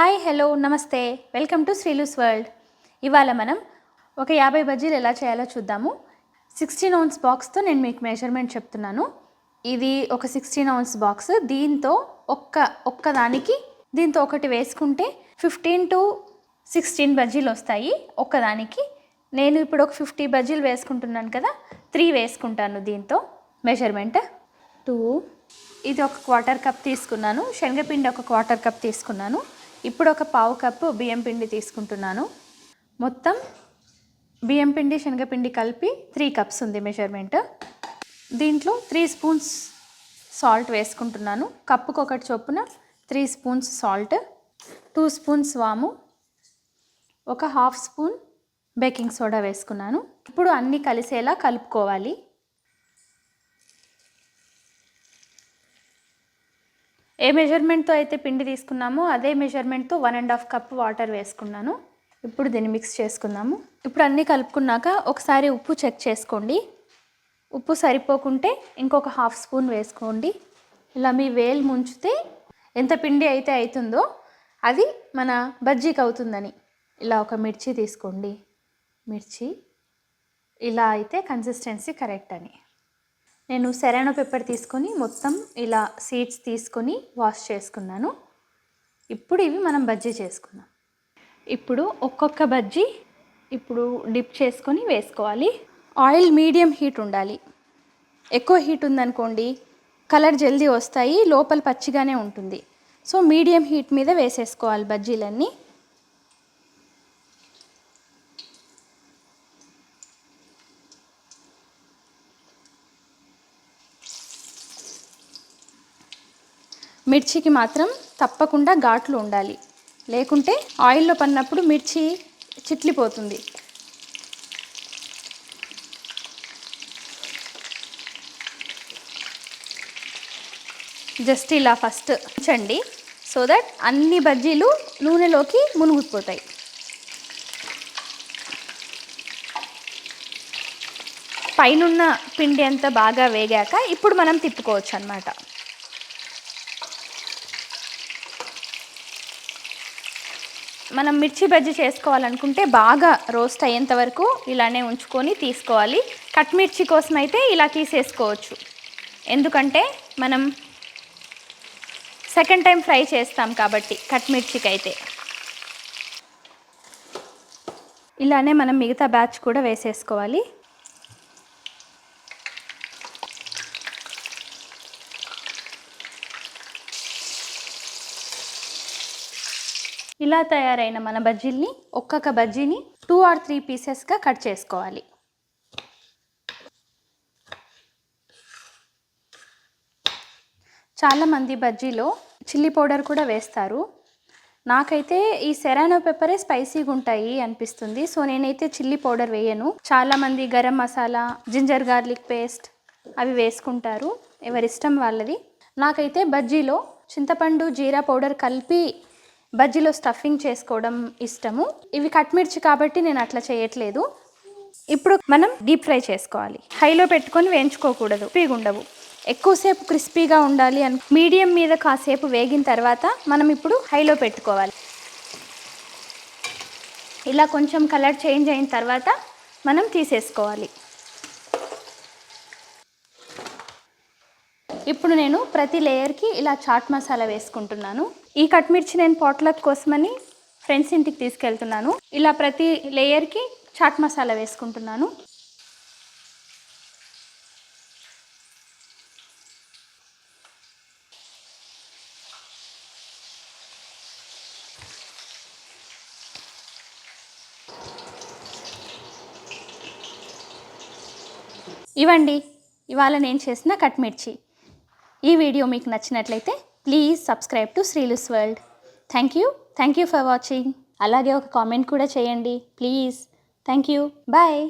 Hi hello namaste. Welcome to Srilu's world. ఇవాళ మనం ఒక యాభై బజ్జీలు ఎలా చేయాలో చూద్దాము. సిక్స్టీన్ ఔన్స్ బాక్స్తో నేను మీకు మెజర్మెంట్ చెప్తున్నాను. ఇది ఒక సిక్స్టీన్ ఔన్స్ బాక్స్ దీంతో ఒక్క ఒక్కదానికి దీంతో ఒకటి వేసుకుంటే ఫిఫ్టీన్ టు సిక్స్టీన్ బజ్జీలు వస్తాయి. ఒక్కదానికి నేను ఇప్పుడు ఒక ఫిఫ్టీ బజ్జీలు వేసుకుంటున్నాను కదా త్రీ వేసుకుంటాను దీంతో. మెజర్మెంట్ టూ ఇది ఒక క్వార్టర్ కప్ తీసుకున్నాను. శనగపిండి ఒక క్వార్టర్ కప్ తీసుకున్నాను. ఇప్పుడు ఒక పావు కప్పు బియ్యం పిండి తీసుకుంటున్నాను. మొత్తం బియ్యం పిండి శనగపిండి కలిపి త్రీ కప్స్ ఉంది మెజర్మెంట్. దీంట్లో త్రీ స్పూన్స్ సాల్ట్ వేసుకుంటున్నాను. కప్పుకు ఒకటి చొప్పున three spoons salt two spoons వాము ఒక హాఫ్ స్పూన్ బేకింగ్ సోడా వేసుకున్నాను. ఇప్పుడు అన్నీ కలిసేలా కలుపుకోవాలి. ఏ మెజర్మెంట్తో అయితే పిండి తీసుకున్నామో అదే మెజర్మెంట్తో one and half cup water వేసుకున్నాను. ఇప్పుడు దీన్ని మిక్స్ చేసుకుందాము. ఇప్పుడు అన్నీ కలుపుకున్నాక ఒకసారి ఉప్పు చెక్ చేసుకోండి. ఉప్పు సరిపోకుంటే ఇంకొక హాఫ్ స్పూన్ వేసుకోండి. ఇలా మీ వేలు ముంచితే ఎంత పిండి అయితే అవుతుందో అది మన బజ్జీకి అవుతుందని. ఇలా ఒక మిర్చి తీసుకోండి. మిర్చి ఇలా అయితే కన్సిస్టెన్సీ కరెక్ట్ అని. నేను సెరానో పెప్పర్ తీసుకొని మొత్తం ఇలా సీడ్స్ తీసుకొని వాష్ చేసుకున్నాను. ఇప్పుడు ఇవి మనం బజ్జీ చేసుకుందాం. ఇప్పుడు ఒక్కొక్క బజ్జీ ఇప్పుడు డిప్ చేసుకొని వేసుకోవాలి. ఆయిల్ మీడియం హీట్ ఉండాలి. ఎక్కువ హీట్ ఉందనుకోండి కలర్ జల్దీ వస్తాయి లోపల పచ్చిగానే ఉంటుంది. సో మీడియం హీట్ మీద వేసేసుకోవాలి బజ్జీలన్నీ. మిర్చికి మాత్రం తప్పకుండా ఘాట్లు ఉండాలి. లేకుంటే ఆయిల్లో పడినప్పుడు మిర్చి చిట్లిపోతుంది. జస్ట్ ఇలా ఫస్ట్ ఉంచండి. సో దట్ అన్ని బజ్జీలు నూనెలోకి మునిగిపోతాయి. పైనున్న పిండి అంతా బాగా వేగాక ఇప్పుడు మనం తిప్పుకోవచ్చు అనమాట మనం మిర్చి బజ్జీ చేసుకోవాలనుకుంటే బాగా రోస్ట్ అయ్యేంత వరకు ఇలానే ఉంచుకొని తీసుకోవాలి. కట్ మిర్చి కోసం అయితే ఇలా తీసేసుకోవచ్చు. ఎందుకంటే మనం సెకండ్ టైం ఫ్రై చేస్తాం కాబట్టి కట్ మిర్చికి అయితే ఇలానే మనం మిగతా బ్యాచ్ కూడా వేసేసుకోవాలి. ఇలా తయారైన మన బజ్జీల్ని ఒక్కొక్క బజ్జీని టూ ఆర్ త్రీ పీసెస్గా కట్ చేసుకోవాలి. చాలామంది బజ్జీలో చిల్లీ పౌడర్ కూడా వేస్తారు. నాకైతే ఈ సెరానో పెప్పరే స్పైసీగా ఉంటాయి అనిపిస్తుంది. సో నేనైతే చిల్లీ పౌడర్ వేయను. చాలామంది garam masala ginger garlic paste అవి వేసుకుంటారు. ఎవరిష్టం వాళ్ళది. నాకైతే బజ్జీలో చింతపండు జీరా పౌడర్ కలిపి బజ్జీలో స్టఫింగ్ చేసుకోవడం ఇష్టము. ఇవి కట్ మిర్చి కాబట్టి నేను అట్లా చేయట్లేదు. ఇప్పుడు మనం డీప్ ఫ్రై చేసుకోవాలి. హైలో పెట్టుకొని వేయించుకోకూడదు. ఉండవు ఎక్కువసేపు క్రిస్పీగా ఉండాలి అని మీడియం మీద కాసేపు వేగిన తర్వాత మనం ఇప్పుడు హైలో పెట్టుకోవాలి. ఇలా కొంచెం కలర్ చేంజ్ అయిన తర్వాత మనం తీసేసుకోవాలి. ఇప్పుడు నేను ప్రతి లేయర్కి ఇలా చాట్ మసాలా వేసుకుంటున్నాను. ఈ కట్ మిర్చి నేను పాట్లక్ కోసమని ఫ్రెండ్స్ ఇంటికి తీసుకెళ్తున్నాను. ఇలా ప్రతి లేయర్కి చాట్ మసాలా వేసుకుంటున్నాను. ఇవ్వండి. ఇవాళ నేను చేసిన కట్ మిర్చి. ఈ వీడియో మీకు నచ్చినట్లయితే please subscribe to Srilu's world. Thank you thank you for watching అలాగే ఒక కామెంట్ కూడా చేయండి. Please thank you bye